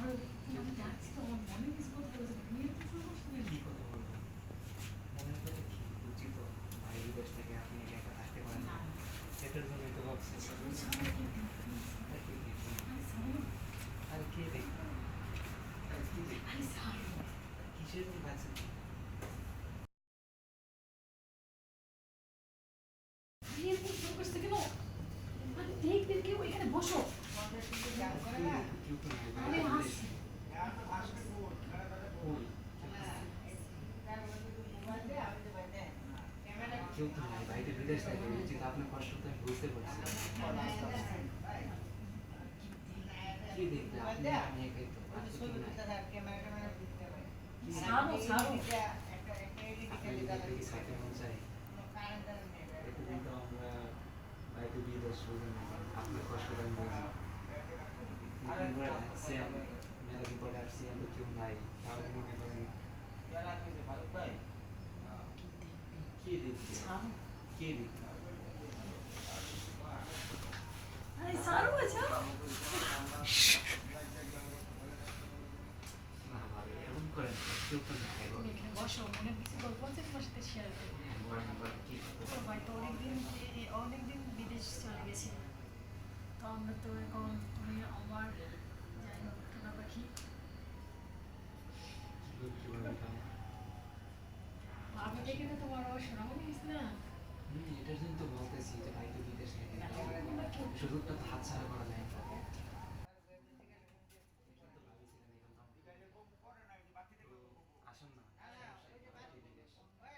আমি যাচ্ছি তো আমার মনে কিছু কথা বলছে তুমি একটু শুনো শুনে কি কথা বলব মনের কথা কি বুঝছি তো ভাই বিদেশ থেকে আপনি একা একা থাকতে পারেন না সেটার জন্যই তো ভাবছি সামনে কিন্তু আর কি দেখব? আরে সামনে আর কে দেখব? আর কি দেখব? আরে সামনে কিসের জন্য ভাবছেন? আরে এরকম শুরু করছে কেন আরে দেখ দেখ কেউ এখানে বসো কেউ তো নাই, আরে ভাই আসছে বিদেশ। ওই, কেউ তো নাই, বাইরে বিদেশ থেকে বুঝছি তো আপনার কষ্ট তো আমি বুঝতে পারছি কি দেখবে আপনি আমি একাই তো আর তো কেউ নাই। ছাড়ো ছাড়ো আপনি যদি দেখতে কি সাইকেল মন চাই এতদিন তো আমরা বাইরে বিদেশ বুঝি না আপনার কষ্টটা আমি বুঝি আমরা আসছি মেলাদিন পরে আসছি আমি কেউ নাই তাহলে মনে করেন কে দেখবে কে দেখবে বসো মনে কিছু গল্প আছে তোমার সাথে শেয়ার করব হ্যাঁ, তো অনেকদিন অনেকদিন বিদেশ চলে গেছে তো আমরা তো এখন তুমি আমার এটার জন্য তো বলতেছি যে ভাই তো বিদেশ সুযোগটা তো হাতছাড়া করা যায়। না। আসুন না, সমস্যা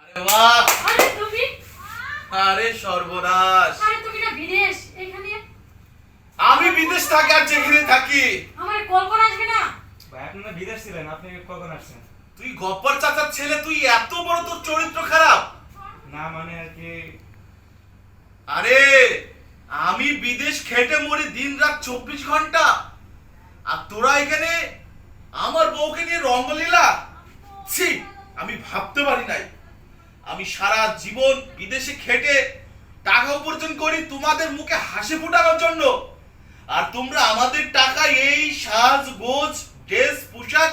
আরে বাহ! আরে তুমি? আরে সর্বনাশ! আরে তুমি না বিদেশ এখানে? আমি বিদেশ থাকি আর যেখানে থাকি। আমার কল্পনা আসবে না? ভাই, আপনি না বিদেশ ছিলেন, আপনি কখন আসছেন। তুই গপ্পর চাচার ছেলে, তুই এত বড় তোর চরিত্র খারাপ? না মানে আর কি আরে, আমি বিদেশ খেটে মরি দিন রাত চব্বিশ ঘণ্টা। আর তোরা এখানে আমার বউকে নিয়ে রঙ্গলীলা? ছি, আমি ভাবতে পারি নাই। আমি সারা জীবন বিদেশে খেটে টাকা উপার্জন করি তোমাদের মুখে হাসি ফোটানোর জন্য। আর তোমরা আমাদের টাকা এই সাজ গোজ ড্রেস পোশাক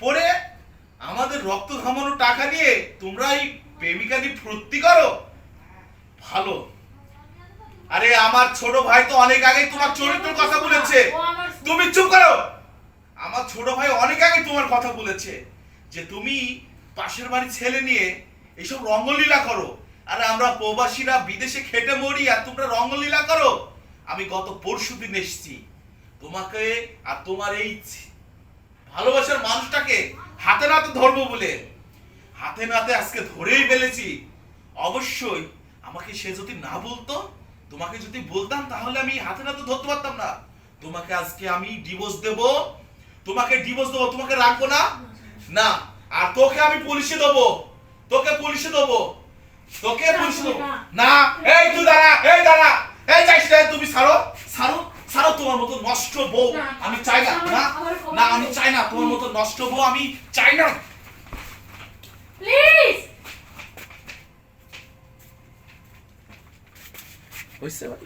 পরে আমাদের রক্ত ঘামানো টাকা নিয়ে তোমরা এই প্রেমিকা নিয়ে ফুর্তি করো? ভালো। আরে আমার ছোট ভাই তো অনেক আগেই তোমার চরিত্রের কথা বলেছে। তুমি চুপ করো। আমার ছোট ভাই অনেক আগে তোমার কথা বলেছে যে তুমি পাশের বাড়ির ছেলে নিয়ে এইসব রঙ্গলীলা করো। আরে আমরা প্রবাসীরা বিদেশে খেটে মরি আর তোমরা রঙ্গলীলা করো। আমি গত পরশু দিন এসেছি। তোমাকে আর তোমার এই ভালোবাসার মানুষটাকে হাতে নাতে ধরবো বলে। হাতে নাতে আজকে ধরেই ফেলেছি। অবশ্যই আমাকে সে যদি না বলতো তোমাকে যদি বলতাম তাহলে আমি হাতে নাতে ধরতে পারতাম না। তোমাকে আজকে আমি ডিভোর্স দেব। তোমাকে ডিভোর্স দেবো তোমাকে রাখব না? না। আর তোকে আমি পুলিশে দেবো। তোকে পুলিশে দেবো। তোকে পুলিশে দেবো। না। এই তুই দাঁড়া এই দাঁড়া। এই না, তুমি ছাড়ো। ছাড়ো ছাড়ো তোমার মতো নষ্ট বউ। আমি চাই না না না আমি চাই না তোমার মতো নষ্ট বউ আমি চাই না। প্লিজ হইছে ভাই।